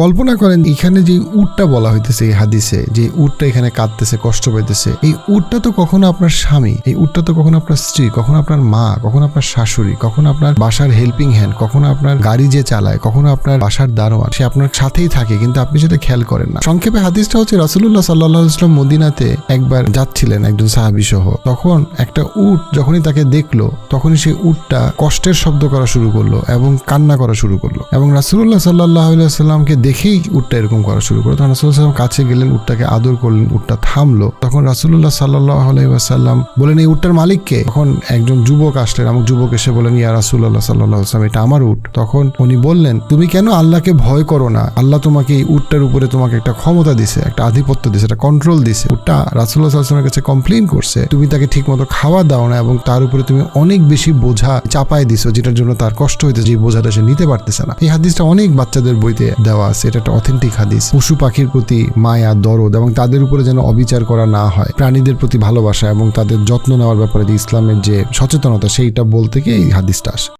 কল্পনা করেন এখানে যে উটটা বলা হইতেছে এই হাদিসে, যে উটটা এখানে কাঁদতেছে, কষ্ট পাইতেছে, এই উটটা তো কখনো আপনার স্বামী, এই উটটা তো কখনো আপনার স্ত্রী, কখনো আপনার মা, কখনো আপনার শাশুড়ি, কখনো আপনার বাসার হেল্পিং হ্যান্ড কখনো আপনার গাড়ি যে চালায়, কখনো আপনার বাসার দারোয়ান, সে আপনার সাথেই থাকে, কিন্তু আপনি সেটা খেয়াল করেন না। সংক্ষেপে হাদিসটা হচ্ছে রাসুল্লাহ সাল্লাহ ইসলাম মদিনাতে একবার যাচ্ছিলেন একজন সাহাবি সহ তখন একটা উট যখনই তাকে দেখল, তখনই সেই উটটা কষ্টের শব্দ করা শুরু করল এবং কান্না করা শুরু করল। এবং রাসুল্লাহ সাল্লাহ সাল্লামকে দেখেই উটটা এরকম করা শুরু করল। তখন রাসুল্লাহ কাছে গেলেন, উটটাকে আদর করলেন, উটটা থামলো। তখন রাসুল্লাহ সাল্লাহ আলাইসাল্লাম বলেন এই উটটার মালিককে তখন একজন যুবক আসলেন আমার যুবক এসে বলেন ইয়া রাসুল্লাহ সাল্লাহ আসলাম এটা আমার উট। তখন উনি বললেন, তুমি কেন আল্লাহকে ভয় করো না? আল্লাহ তোমাকে এই উটটার উপরে তোমাকে একটা ক্ষমতা দিছে, একটা আধিপত্য দিছে, একটা কন্ট্রোল দিছে। উটটা রাসুল্লাহ সাল্লামের কাছে কমপ্লেন করছে, তুমি তাকে ঠিক মতো খাওয়া দাও না এবং তার উপরে তুমি অনেক বেশি বোঝা চাপায় দিছো, যেটার জন্য তার কষ্ট হইতেছে, যে বোঝাটা সে নিতে পারতেছে না। এই হাদিসটা অনেক বাচ্চাদের বইতে দেওয়া আছে, এটা একটা অথেন্টিক হাদিস। পশু পাখির প্রতি মায়া, দরদ এবং তাদের উপরে যেন অবিচার করা না হয়, প্রাণীদের প্রতি ভালোবাসা এবং তাদের যত্ন নেওয়ার ব্যাপারে যে ইসলামের যে সচেতনতা, সেইটা বলতে গিয়ে এই হাদিসটা আসে।